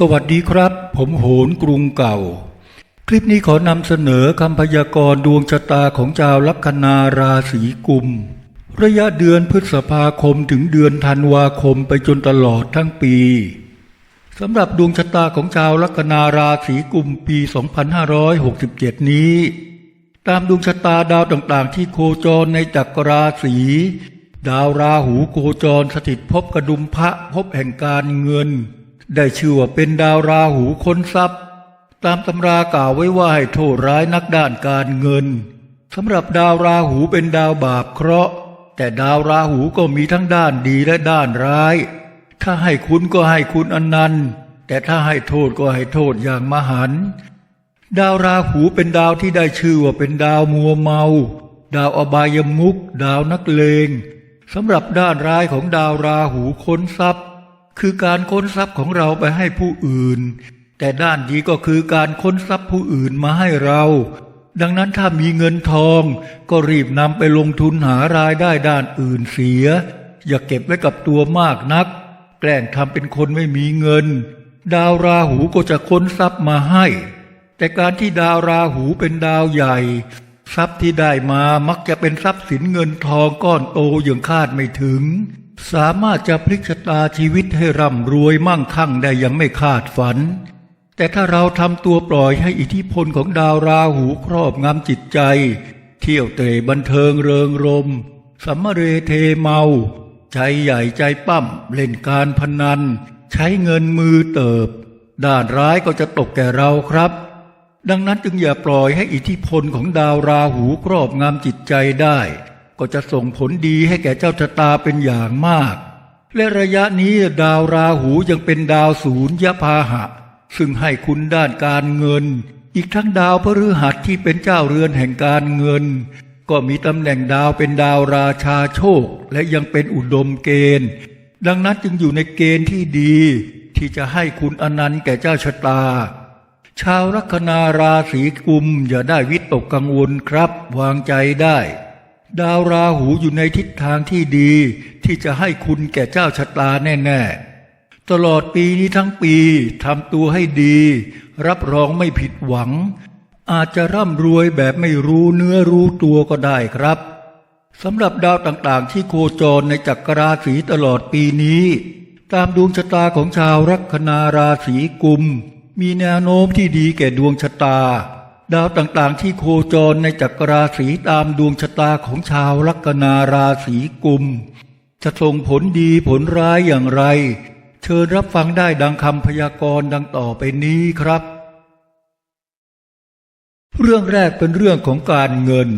สวัสดีครับ ผมโหนกรุงเก่า คลิปนี้ขอนำเสนอคำพยากรณ์ดวงชะตาของชาวลัคนาราศีกุม ระยะเดือนพฤษภาคมถึงเดือนธันวาคมไปจนตลอดทั้งปีสำหรับดวงชะตาของชาวลัคนาราศีกุมปี 2567 นี้ ตามดวงชะตาดาวต่างๆ ที่โคจรในจักรราศีดาวราหูโคจรสถิตภพกระดุมพระภพแห่งการเงิน ได้ชื่อว่าเป็นดาวราหูค้นทรัพย์ ตามตำรากล่าวไว้ว่าให้โทษร้ายนักด้านการเงินสำหรับดาวราหูเป็นดาวบาปเคราะห์ แต่ดาวราหูก็มีทั้งด้านดีและด้านร้าย ถ้าให้คุณก็ให้คุณอนนันต์แต่ถ้าให้โทษก็ให้โทษอย่างมหัน ดาวราหูเป็นดาวที่ได้ชื่อว่าเป็นดาวมัวเมา ดาวอบายมุก ดาวนักเลงสำหรับด้านร้ายของดาวราหูค้นทรัพย์ คือการค้นทรัพย์ของเราไปให้ผู้อื่น แต่ด้านดีก็คือการค้นทรัพย์ผู้อื่นมาให้เรา ดังนั้นถ้ามีเงินทองก็รีบนำไปลงทุนหารายได้ด้านอื่นเสีย อย่าเก็บไว้กับตัวมากนัก แกล้งทำเป็นคนไม่มีเงิน ดาวราหูก็จะค้นทรัพย์มาให้ แต่การที่ดาวราหูเป็นดาวใหญ่ ทรัพย์ที่ได้มามักจะเป็นทรัพย์สินเงินทองก้อนโตอย่างคาดไม่ถึง สามารถจะพลิกชะตาชีวิตให้ร่ำรวยมั่งคั่งได้ย่างไม่คาดฝัน แต่ถ้าเราทำตัวปล่อยให้อิทธิพลของดาวราหูครอบงำจิตใจ เที่ยวเตะบันเทิงเริงรมสัมมเรเทเมา ใจใหญ่ใจปั้มเล่นการพนัน ใช้เงินมือเติบ ด้านร้ายก็จะตกแก่เราครับ ดังนั้นจึงอย่าปล่อยให้อิทธิพลของดาวราหูครอบงำจิตใจได้ ก็จะส่งผลดีให้แก่เจ้าชะตาเป็นอย่างมาก และระยะนี้ดาวราหูยังเป็นดาวศูนย์ยพาหะ ซึ่งให้คุณด้านการเงิน อีกทั้งดาวพฤหัสที่เป็นเจ้าเรือนแห่งการเงิน ก็มีตำแหน่งดาวเป็นดาวราชาโชค และยังเป็นอุดมเกณฑ์ ดังนั้นจึงอยู่ในเกณฑ์ที่ดี ที่จะให้คุณอนันต์แก่เจ้าชะตาชาวลัคนาราศีกุมอย่าได้วิตกกังวลครับ วางใจได้ ดาวราหูอยู่ในทิศทางที่ดี ที่จะให้คุณแก่เจ้าชะตาแน่ ๆ ตลอดปีนี้ทั้งปีทำตัวให้ดี รับรองไม่ผิดหวัง อาจจะร่ำรวยแบบไม่รู้เนื้อรู้ตัวก็ได้ครับสำหรับดาวต่างๆ ที่โคจรในจักรราศีตลอดปีนี้ ตามดวงชะตาของชาวลัคนาราศีกุม มีแนวโน้มที่ดีแก่ดวงชะตา ดาวต่างๆ ที่โคจรในจักรราศีตามดวงชะตาของชาวลัคนาราศีกุม จะส่งผลดีผลร้ายอย่างไร เชิญรับฟังได้ดังคำพยากรณ์ดังต่อไปนี้ครับ เรื่องแรกเป็นเรื่องของการเงิน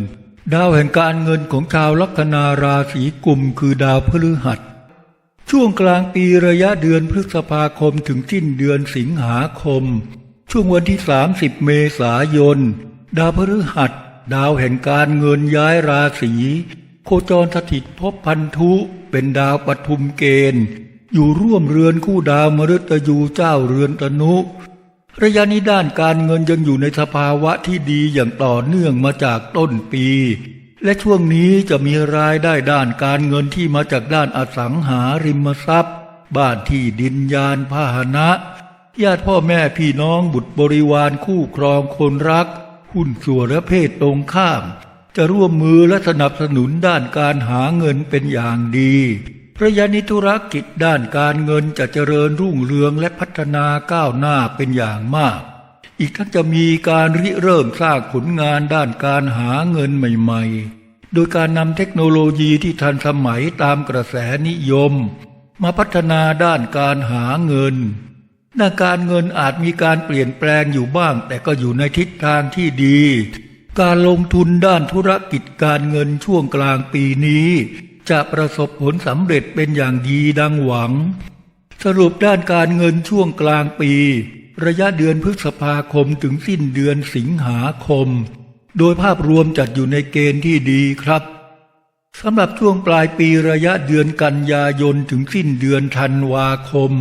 ดาวแห่งการเงินของชาวลัคนาราศีกุม คือดาวพฤหัส ช่วงกลางปีระยะเดือนพฤษภาคมถึงสิ้นเดือนสิงหาคม ช่วงวันที่ 30 เมษายน ดาวพฤหัส ดาวแห่งการเงินย้ายราศีโคจรสถิตภพพันธุเป็นดาวปทุมเกณฑ์ อยู่ร่วมเรือนคู่ดาวมฤตยูเจ้าเรือนตนุ ระยะนี้ด้านการเงินยังอยู่ในสภาวะที่ดีอย่างต่อเนื่องมาจากต้นปี และช่วงนี้จะมีรายได้ด้านการเงินที่มาจากด้านอสังหาริมทรัพย์ บ้านที่ดินยานพาหนะ ญาติพ่อแม่พี่น้องบุตรบริวารคู่ครองคนรัก หุ้นส่วนและเพศตรงข้าม จะร่วมมือและสนับสนุนด้านการหาเงินเป็นอย่างดีพระยะนี้ธุรกิจด้านการเงินจะเจริญรุ่งเรืองและพัฒนาก้าวหน้าเป็นอย่างมาก อีกทั้งจะมีการริเริ่มสร้างผลงานด้านการหาเงินใหม่ๆ โดยการนำเทคโนโลยีที่ทันสมัยตามกระแสนิยม มาพัฒนาด้านการหาเงิน ด้านการเงินอาจมีการเปลี่ยนแปลงอยู่บ้าง แต่ก็อยู่ในทิศทางที่ดี การลงทุนด้านธุรกิจการเงินช่วงกลางปีนี้ จะประสบผลสำเร็จเป็นอย่างดีดังหวัง สรุปด้านการเงินช่วงกลางปี ระยะเดือนพฤษภาคมถึงสิ้นเดือนสิงหาคม โดยภาพรวมจัดอยู่ในเกณฑ์ที่ดีครับสำหรับช่วงปลายปีระยะเดือนกันยายนถึงสิ้นเดือนธันวาคม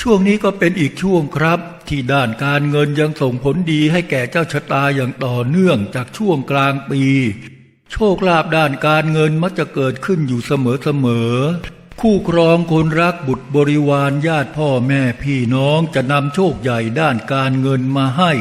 ช่วงนี้ก็เป็นอีกช่วงครับ ที่ด้านการเงินยังส่งผลดีให้แก่เจ้าชะตาอย่างต่อเนื่องจากช่วงกลางปี โชคลาภด้านการเงินมักจะเกิดขึ้นอยู่เสมอๆคู่ครองคนรักบุตรบริวารญาติพ่อแม่พี่น้องจะนำโชคใหญ่ด้านการเงินมาให้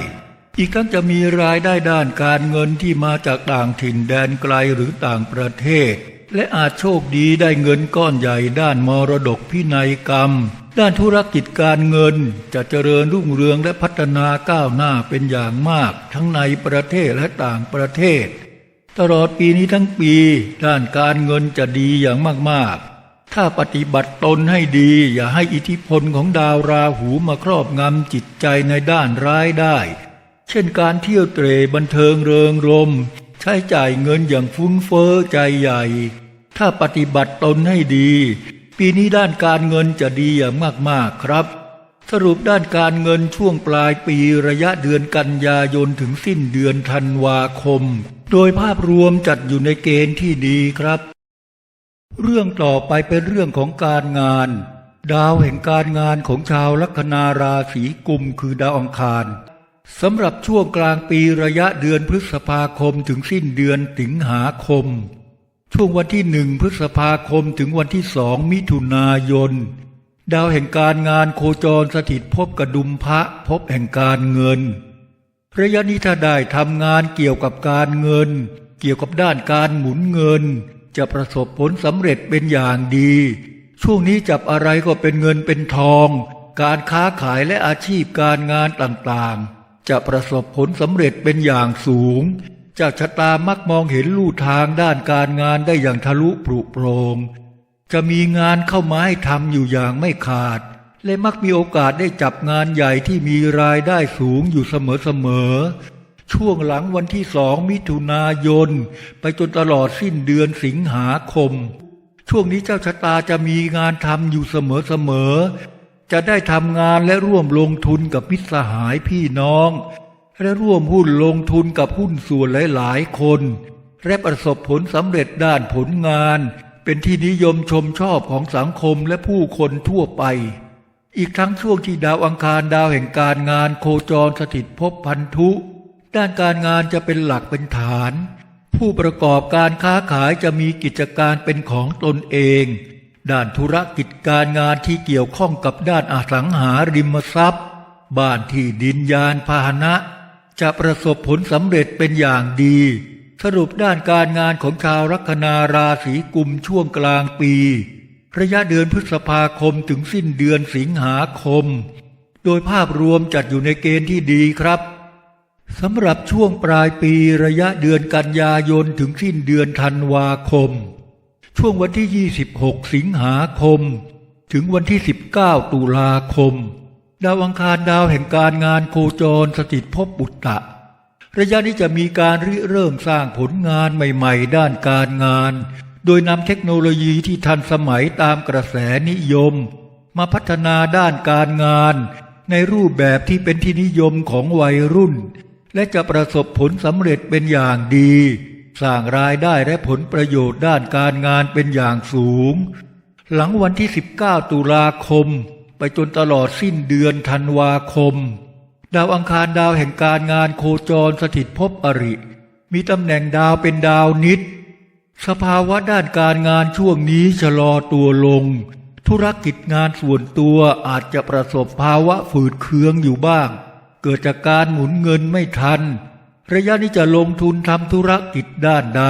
อีกทั้งจะมีรายได้ด้านการเงินที่มาจากต่างถิ่นแดนไกลหรือต่างประเทศ และอาจโชคดีได้เงินก้อนใหญ่ด้านมรดกพินัยกรรม ด้านธุรกิจการเงินจะเจริญรุ่งเรืองและพัฒนาก้าวหน้าเป็นอย่างมาก ทั้งในประเทศและต่างประเทศ ตลอดปีนี้ทั้งปี ด้านการเงินจะดีอย่างมากๆ ถ้าปฏิบัติตนให้ดีอย่าให้อิทธิพลของดาวราหูมาครอบงำจิตใจในด้านร้ายได้ เช่นการเที่ยวเตรบันเทิงเริงรม ใช้จ่ายเงินอย่างฟุ้งเฟ้อใจใหญ่ ถ้าปฏิบัติตนให้ดี ปีนี้ด้านการเงินจะดีอย่างมากๆครับ สรุปด้านการเงินช่วงปลายปีระยะเดือนกันยายนถึงสิ้นเดือนธันวาคม โดยภาพรวมจัดอยู่ในเกณฑ์ที่ดีครับ เรื่องต่อไปเป็นเรื่องของการงาน ดาวแห่งการงานของชาวลัคนาราศีกุมคือดาวอังคารสำหรับช่วงกลางปีระยะเดือนพฤษภาคมถึงสิ้นเดือนสิงหาคม ช่วงวันที่หนึ่งพฤษภาคมถึงวันที่สองมิถุนายน ดาวแห่งการงานโคจรสถิตพบกระดุมพระพบแห่งการเงิน ระยะนี้ถ้าได้ทำงานเกี่ยวกับการเงิน เกี่ยวกับด้านการหมุนเงิน จะประสบผลสำเร็จเป็นอย่างดี ช่วงนี้จับอะไรก็เป็นเงินเป็นทอง การค้าขายและอาชีพการงานต่างๆ จะประสบผลสำเร็จเป็นอย่างสูง จากชะตามักมองเห็นลู่ทางด้านการงานได้อย่างทะลุปรุโปรง จะมีงานเข้ามาให้ทำอยู่อย่างไม่ขาด และมักมีโอกาสได้จับงานใหญ่ที่มีรายได้สูงอยู่เสมอๆ ช่วงหลังวันที่สองมิถุนายน ไปจนตลอดสิ้นเดือนสิงหาคม ช่วงนี้เจ้าชะตาจะมีงานทำอยู่เสมอๆ จะได้ทำงานและร่วมลงทุนกับมิตรสหายพี่น้อง และร่วมหุ้นลงทุนกับหุ้นส่วนหลาย ๆ คนและประสบผลสำเร็จด้านผลงาน เป็นที่นิยมชมชอบของสังคมและผู้คนทั่วไป อีกทั้งช่วงที่ดาวอังคารดาวแห่งการงานโคจรสถิตภพพันธุ ด้านการงานจะเป็นหลักเป็นฐาน ผู้ประกอบการค้าขายจะมีกิจการเป็นของตนเอง ด้านธุรกิจการงานที่เกี่ยวข้องกับด้านอสังหาริมทรัพย์ บ้านที่ดินยานพาหนะ จะประสบผลสำเร็จเป็นอย่างดี สรุปด้านการงานของชาวลัคนาราศีกุมช่วงกลางปี ระยะเดือนพฤษภาคมถึงสิ้นเดือนสิงหาคม โดยภาพรวมจัดอยู่ในเกณฑ์ที่ดีครับสำหรับช่วงปลายปีระยะเดือนกันยายนถึงสิ้นเดือนธันวาคม ช่วงวันที่ 26 สิงหาคม ถึงวันที่ 19 ตุลาคม ดาวอังคารดาวแห่งการงานโคจรสถิตภพบุตตะ ระยะนี้จะมีการริเริ่มสร้างผลงานใหม่ ๆ ด้านการงาน โดยนำเทคโนโลยีที่ทันสมัยตามกระแสนิยม มาพัฒนาด้านการงาน ในรูปแบบที่เป็นที่นิยมของวัยรุ่น และจะประสบผลสำเร็จเป็นอย่างดี สร้างรายได้และผลประโยชน์ด้านการงานเป็นอย่างสูง หลังวันที่ 19 ตุลาคม ไปจนตลอดสิ้นเดือนธันวาคม ดาวอังคารดาวแห่งการงานโคจรสถิตภพอริ มีตำแหน่งดาวเป็นดาวนิด สภาวะด้านการงานช่วงนี้ชะลอตัวลง ธุรกิจงานส่วนตัวอาจจะประสบภาวะฝืดเคืองอยู่บ้าง เกิดจากการหมุนเงินไม่ทัน ระยะนี้จะลงทุนทำธุรกิจด้านใด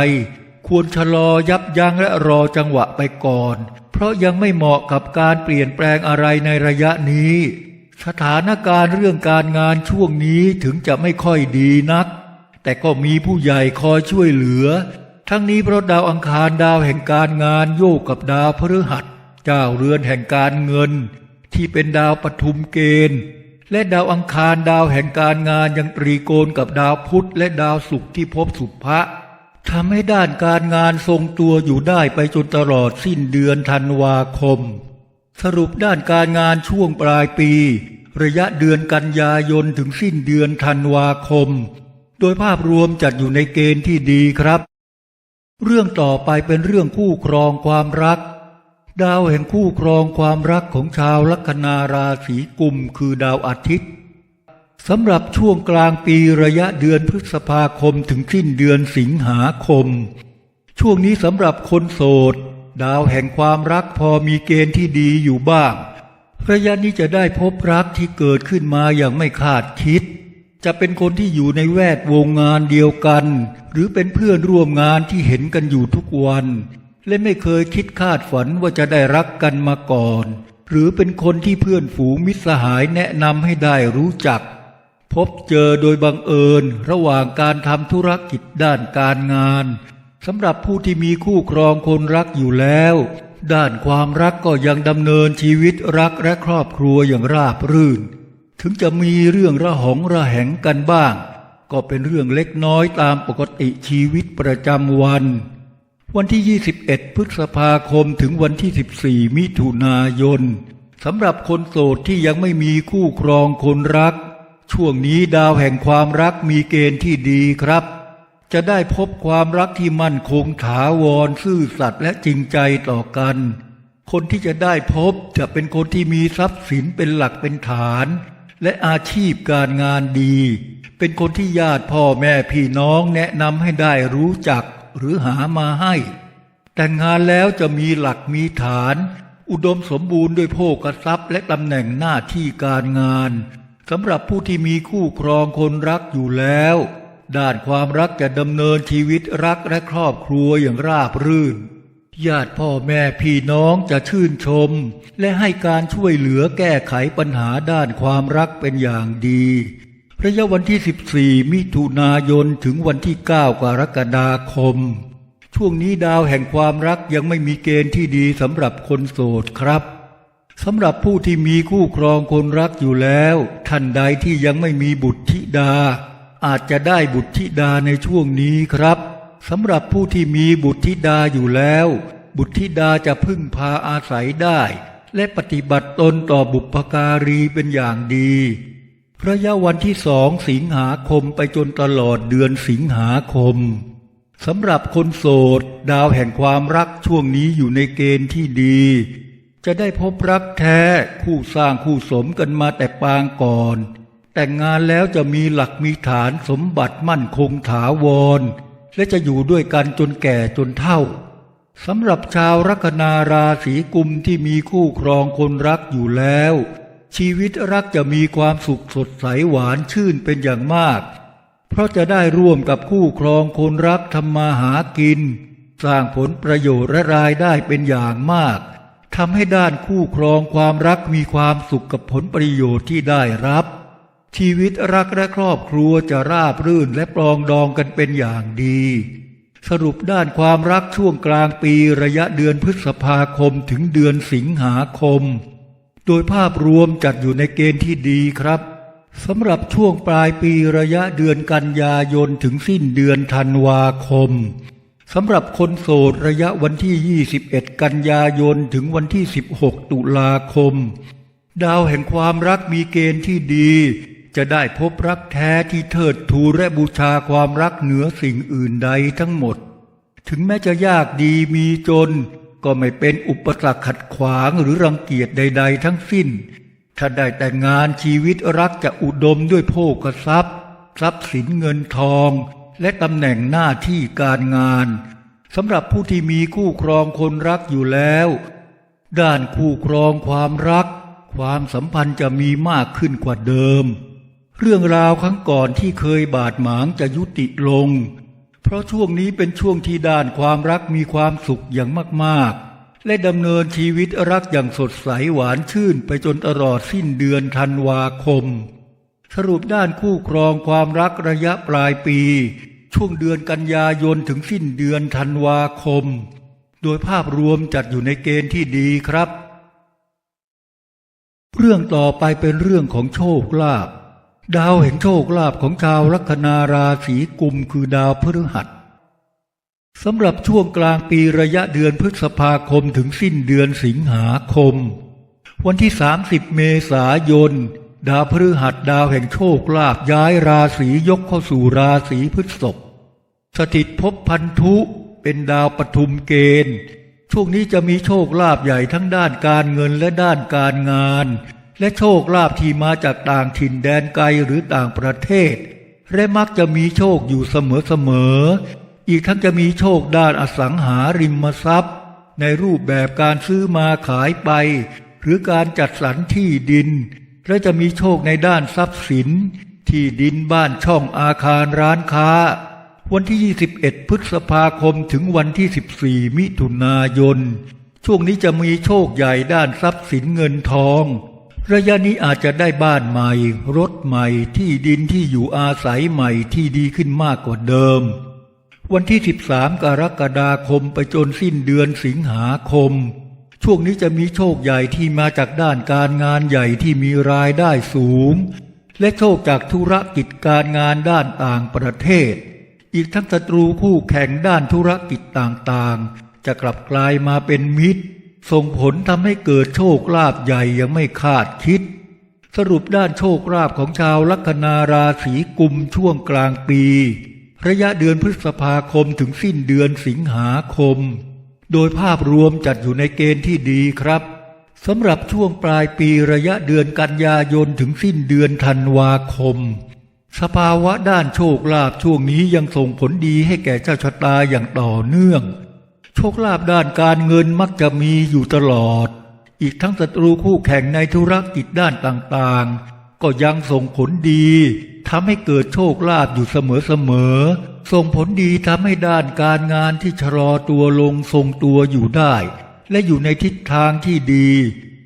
ควรชะลอยับยั้งและรอจังหวะไปก่อน เพราะยังไม่เหมาะกับการเปลี่ยนแปลงอะไรในระยะนี้ สถานการณ์เรื่องการงานช่วงนี้ถึงจะไม่ค่อยดีนัก แต่ก็มีผู้ใหญ่คอยช่วยเหลือ ทั้งนี้เพราะดาวอังคารดาวแห่งการงานโยกกับดาวพฤหัสเจ้าเรือนแห่งการเงิน ที่เป็นดาวปทุมเกณฑ์ และดาวอังคารดาวแห่งการงานยังตรีโกณกับดาวพุธและดาวศุกร์ที่พบสุภะ ทำให้ด้านการงานทรงตัวอยู่ได้ไปจนตลอดสิ้นเดือนธันวาคม สรุปด้านการงานช่วงปลายปี ระยะเดือนกันยายนถึงสิ้นเดือนธันวาคม โดยภาพรวมจัดอยู่ในเกณฑ์ที่ดีครับ เรื่องต่อไปเป็นเรื่องคู่ครองความรัก ดาวแห่งคู่ครองความรักของชาวลัคนาราศีกุมคือดาวอาทิตย์ สำหรับช่วงกลางปีระยะเดือนพฤษภาคมถึงสิ้นเดือนสิงหาคม ช่วงนี้สำหรับคนโสด ดาวแห่งความรักพอมีเกณฑ์ที่ดีอยู่บ้างระยะนี้จะได้พบรักที่เกิดขึ้นมาอย่างไม่คาดคิด จะเป็นคนที่อยู่ในแวดวงงานเดียวกัน หรือเป็นเพื่อนร่วมงานที่เห็นกันอยู่ทุกวัน และไม่เคยคิดคาดฝันว่าจะได้รักกันมาก่อน หรือเป็นคนที่เพื่อนฝูงมิตรสหายแนะนำให้ได้รู้จัก พบเจอโดยบังเอิญระหว่างการทำธุรกิจด้านการงานสำหรับผู้ที่มีคู่ครองคนรักอยู่แล้ว ด้านความรักก็ยังดำเนินชีวิตรักและครอบครัวอย่างราบรื่น ถึงจะมีเรื่องระหองระแหงกันบ้าง ก็เป็นเรื่องเล็กน้อยตามปกติชีวิตประจำวัน วันที่ 21 พฤษภาคมถึงวันที่ 14 มิถุนายนสำหรับคนโสดที่ยังไม่มีคู่ครองคนรัก ช่วงนี้ดาวแห่งความรักมีเกณฑ์ที่ดีครับ จะได้พบความรักที่มั่นคงถาวรซื่อสัตย์และจริงใจต่อกัน คนที่จะได้พบจะเป็นคนที่มีทรัพย์สินเป็นหลักเป็นฐาน และอาชีพการงานดี เป็นคนที่ญาติพ่อแม่พี่น้องแนะนำให้ได้รู้จักหรือหามาให้ แต่งงานแล้วจะมีหลักมีฐาน อุดมสมบูรณ์ด้วยโภคทรัพย์และตำแหน่งหน้าที่การงาน สำหรับผู้ที่มีคู่ครองคนรักอยู่แล้ว ด้านความรักจะดำเนินชีวิตรักและครอบครัวอย่างราบรื่น ญาติพ่อแม่พี่น้องจะชื่นชม และให้การช่วยเหลือแก้ไขปัญหาด้านความรักเป็นอย่างดีระยะวันที่ 14 มิถุนายนถึงวันที่ 9 กรกฎาคม ช่วงนี้ดาวแห่งความรักยังไม่มีเกณฑ์ที่ดีสำหรับคนโสดครับ สำหรับผู้ที่มีคู่ครองคนรักอยู่แล้ว ท่านใดที่ยังไม่มีบุตรธิดา อาจจะได้บุตรธิดาในช่วงนี้ครับสำหรับผู้ที่มีบุตรธิดาอยู่แล้ว บุตรธิดาจะพึ่งพาอาศัยได้ และปฏิบัติตนต่อบุพการีเป็นอย่างดีระยะวันที่สองสิงหาคมไปจนตลอดเดือนสิงหาคมสำหรับคนโสด ดาวแห่งความรักช่วงนี้อยู่ในเกณฑ์ที่ดี จะได้พบรักแท้คู่สร้างคู่สมกันมาแต่ปางก่อน แต่งงานแล้วจะมีหลักมีฐานสมบัติมั่นคงถาวร และจะอยู่ด้วยกันจนแก่จนเฒ่าสำหรับชาวลัคนาราศีกุมที่มีคู่ครองคนรักอยู่แล้ว ชีวิตรักจะมีความสุขสดใสหวานชื่นเป็นอย่างมาก เพราะจะได้ร่วมกับคู่ครองคนรักทำมาหากิน สร้างผลประโยชน์และรายได้เป็นอย่างมาก ทำให้ด้านคู่ครองความรักมีความสุขกับผลประโยชน์ที่ได้รับ ชีวิตรักและครอบครัวจะราบรื่นและปรองดองกันเป็นอย่างดี สรุปด้านความรักช่วงกลางปีระยะเดือนพฤษภาคมถึงเดือนสิงหาคม โดยภาพรวมจัดอยู่ในเกณฑ์ที่ดีครับสำหรับช่วงปลายปีระยะเดือนกันยายนถึงสิ้นเดือนธันวาคม สำหรับคนโสดระยะวันที่ 21 กันยายนถึงวันที่ 16 ตุลาคม ดาวแห่งความรักมีเกณฑ์ที่ดี จะได้พบรักแท้ที่เทิดทูนและบูชาความรักเหนือสิ่งอื่นใดทั้งหมด ถึงแม้จะยากดีมีจน ก็ไม่เป็นอุปสรรคขัดขวางหรือรังเกียจใด ๆ ทั้งสิ้น ถ้าได้แต่งงานชีวิตรักจะอุดมด้วยโภคทรัพย์ ทรัพย์สินเงินทอง และตำแหน่งหน้าที่การงานสำหรับผู้ที่มีคู่ครองคนรักอยู่แล้ว ด้านคู่ครองความรัก ความสัมพันธ์จะมีมากขึ้นกว่าเดิม เรื่องราวครั้งก่อนที่เคยบาดหมางจะยุติลง เพราะช่วงนี้เป็นช่วงที่ด้านความรักมีความสุขอย่างมากๆ และดำเนินชีวิตรักอย่างสดใสหวานชื่นไปจนตลอดสิ้นเดือนธันวาคม สรุปด้านคู่ครองความรักระยะปลายปี ช่วงเดือนกันยายนถึงสิ้นเดือนธันวาคม โดยภาพรวมจัดอยู่ในเกณฑ์ที่ดีครับ เรื่องต่อไปเป็นเรื่องของโชคลาภดาวแห่งโชคลาภของชาวลัคนาราศีกุมคือดาวพฤหัสสำหรับช่วงกลางปีระยะเดือนพฤษภาคมถึงสิ้นเดือนสิงหาคม วันที่ 30 เมษายน ดาวพฤหัสดาวแห่งโชคลาภย้ายราศียกเข้าสู่ราศีพฤษภสถิตภพพันธุเป็นดาวปทุมเกณฑ์ ช่วงนี้จะมีโชคลาภใหญ่ทั้งด้านการเงินและด้านการงาน และโชคลาภที่มาจากต่างถิ่นแดนไกลหรือต่างประเทศ และมักจะมีโชคอยู่เสมอๆอีกทั้งจะมีโชคด้านอสังหาริมทรัพย์ ในรูปแบบการซื้อมาขายไป หรือการจัดสรรที่ดิน และจะมีโชคในด้านทรัพย์สิน ที่ดินบ้านช่องอาคารร้านค้า วันที่ 21 พฤษภาคมถึงวันที่ 14 มิถุนายน ช่วงนี้จะมีโชคใหญ่ด้านทรัพย์สินเงินทอง ระยะนี้อาจจะได้บ้านใหม่ รถใหม่ ที่ดินที่อยู่อาศัยใหม่ที่ดีขึ้นมากกว่าเดิม วันที่ 13 กรกฎาคมไปจนสิ้นเดือนสิงหาคม ช่วงนี้จะมีโชคใหญ่ที่มาจากด้านการงานใหญ่ที่มีรายได้สูง และโชคจากธุรกิจการงานด้านต่างประเทศ อีกทั้งศัตรูคู่แข่งด้านธุรกิจต่างๆ จะกลับกลายมาเป็นมิตร ส่งผลทำให้เกิดโชคลาภใหญ่ยังไม่คาดคิด สรุปด้านโชคลาภของชาวลัคนาราศีกุมช่วงกลางปี ระยะเดือนพฤษภาคมถึงสิ้นเดือนสิงหาคม โดยภาพรวมจัดอยู่ในเกณฑ์ที่ดีครับสำหรับช่วงปลายปีระยะเดือนกันยายนถึงสิ้นเดือนธันวาคม สภาวะด้านโชคลาภช่วงนี้ยังส่งผลดีให้แก่เจ้าชะตาอย่างต่อเนื่อง โชคลาภด้านการเงินมักจะมีอยู่ตลอด อีกทั้งศัตรูคู่แข่งในธุรกิจด้านต่างๆ ก็ยังส่งผลดีทำให้เกิดโชคลาภอยู่เสมอๆ ส่งผลดีทำให้ด้านการงานที่ชะลอตัวลงทรงตัวอยู่ได้ และอยู่ในทิศทางที่ดี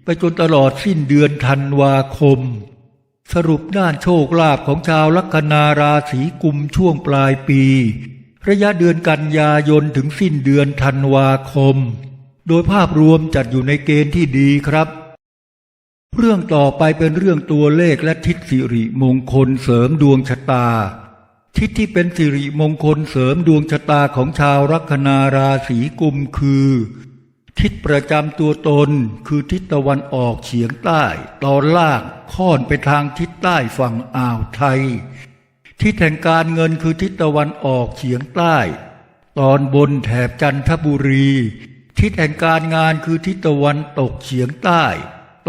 ไปจนตลอดสิ้นเดือนธันวาคม สรุปด้านโชคลาภของชาวลัคนาราศีกุมช่วงปลายปี ระยะเดือนกันยายนถึงสิ้นเดือนธันวาคม โดยภาพรวมจัดอยู่ในเกณฑ์ที่ดีครับ เรื่องต่อไปเป็นเรื่องตัวเลขและทิศสิริมงคลเสริมดวงชะตา ทิศที่เป็นสิริมงคลเสริมดวงชะตาของชาวลัคนาราศีกุมคือ ทิศประจำตัวตนคือทิศตะวันออกเฉียงใต้ ตอนล่างค่อนไปทางทิศใต้ฝั่งอ่าวไทย ทิศแห่งการเงินคือทิศตะวันออกเฉียงใต้ ตอนบนแถบจันทบุรี ทิศแห่งการงานคือทิศตะวันตกเฉียงใต้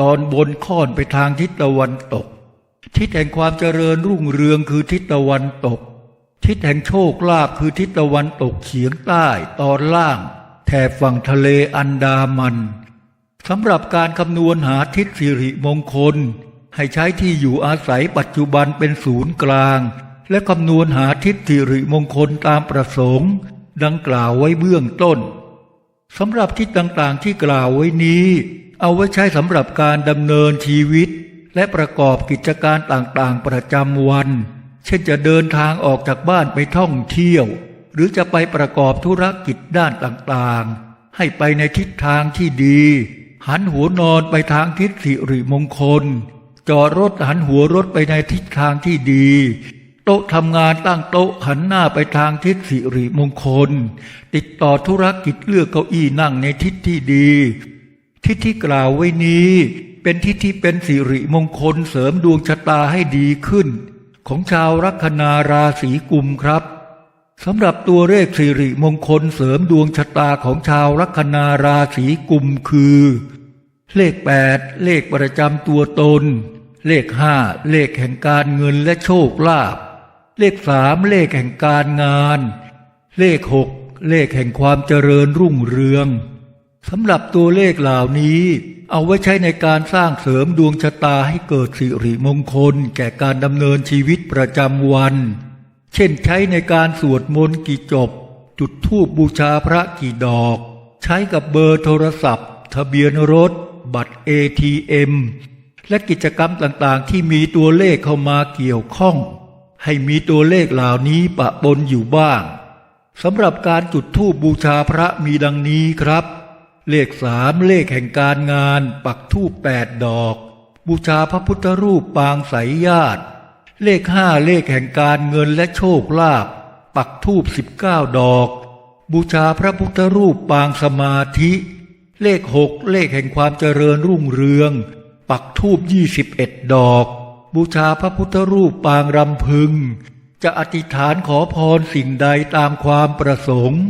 ตอนบนค่อนไปทางทิศตะวันตก ทิศแห่งความเจริญรุ่งเรืองคือทิศตะวันตก ทิศแห่งโชคลาภคือทิศตะวันตกเฉียงใต้ตอนล่าง แถบฝั่งทะเลอันดามันสำหรับการคำนวณหาทิศสิริมงคล ให้ใช้ที่อยู่อาศัยปัจจุบันเป็นศูนย์กลาง และคำนวณหาทิศสิริมงคลตามประสงค์ ดังกล่าวไว้เบื้องต้นสำหรับทิศต่างๆที่กล่าวไว้นี้ เอาไว้ใช้สำหรับการดำเนินชีวิต และประกอบกิจการต่างๆประจำวัน เช่นจะเดินทางออกจากบ้านไปท่องเที่ยว หรือจะไปประกอบธุรกิจด้านต่างๆ ให้ไปในทิศทางที่ดี หันหัวนอนไปทางทิศสิริมงคล จอดรถหันหัวรถไปในทิศทางที่ดี โต๊ะทำงานตั้งโต๊ะหันหน้าไปทางทิศสิริมงคล ติดต่อธุรกิจเลือกเก้าอี้นั่งในทิศที่ดี ทิศที่กล่าวไว้นี้ เป็นทิศที่เป็นสิริมงคลเสริมดวงชะตาให้ดีขึ้น ของชาวลัคนาราศีกุมครับสำหรับตัวเลขสิริมงคลเสริมดวงชะตาของชาวลัคนาราศีกุมคือ เลขแปดเลขประจำตัวตน เลขห้าเลขแห่งการเงินและโชคลาภเลขสามเลขแห่งการงาน เลขหกเลขแห่งความเจริญรุ่งเรือง สำหรับตัวเลขเหล่านี้ เอาไว้ใช้ในการสร้างเสริมดวงชะตาให้เกิดสิริมงคล แก่การดำเนินชีวิตประจำวัน เช่นใช้ในการสวดมนต์กี่จบ จุดธูปบูชาพระกี่ดอก ใช้กับเบอร์โทรศัพท์ ทะเบียนรถ บัตร ATM และกิจกรรมต่างๆ ที่มีตัวเลขเข้ามาเกี่ยวข้อง ให้มีตัวเลขเหล่านี้ปะปนอยู่บ้างสำหรับการจุดธูปบูชาพระมีดังนี้ครับ เลขสามเลขแห่งการงาน ปักธูปแปดดอก บูชาพระพุทธรูปปางสายญาติ เลขห้าเลขแห่งการเงินและโชคลาภปักธูปสิบเก้าดอก บูชาพระพุทธรูปปางสมาธิ เลขหกเลขแห่งความเจริญรุ่งเรือง ปักธูปยี่สิบเอ็ดดอก บูชาพระพุทธรูปปางรำพึง จะอธิษฐานขอพรสิ่งใดตามความประสงค์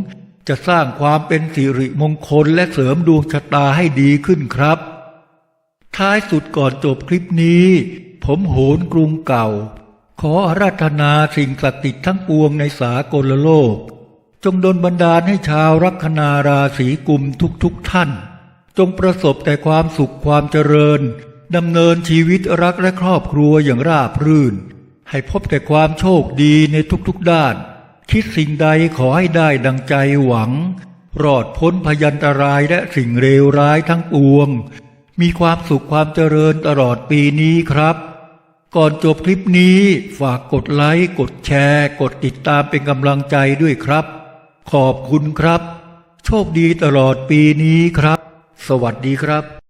จะสร้างความเป็นสิริมงคลและเสริมดวงชะตาให้ดีขึ้นครับ ท้ายสุดก่อนจบคลิปนี้ ผมโหนกรุงเก่า ขออาราธนาสิ่งศักดิ์สิทธิ์ทั้งปวงในสากลโลก จงดลบันดาลให้ชาวลัคนาราศีกุมทุกๆทท่าน จงประสบแต่ความสุขความเจริญดำเนินชีวิตรักและครอบครัวอย่างราบรื่น ให้พบแต่ความโชคดีในทุกๆด้าน คิดสิ่งใดขอให้ได้ดังใจหวัง รอดพ้นพยันตรายและสิ่งเลวร้ายทั้งปวง มีความสุขความเจริญตลอดปีนี้ครับ ก่อนจบคลิปนี้ฝากกดไลค์กดแชร์ กดติดตามเป็นกำลังใจด้วยครับ ขอบคุณครับ โชคดีตลอดปีนี้ครับ สวัสดีครับ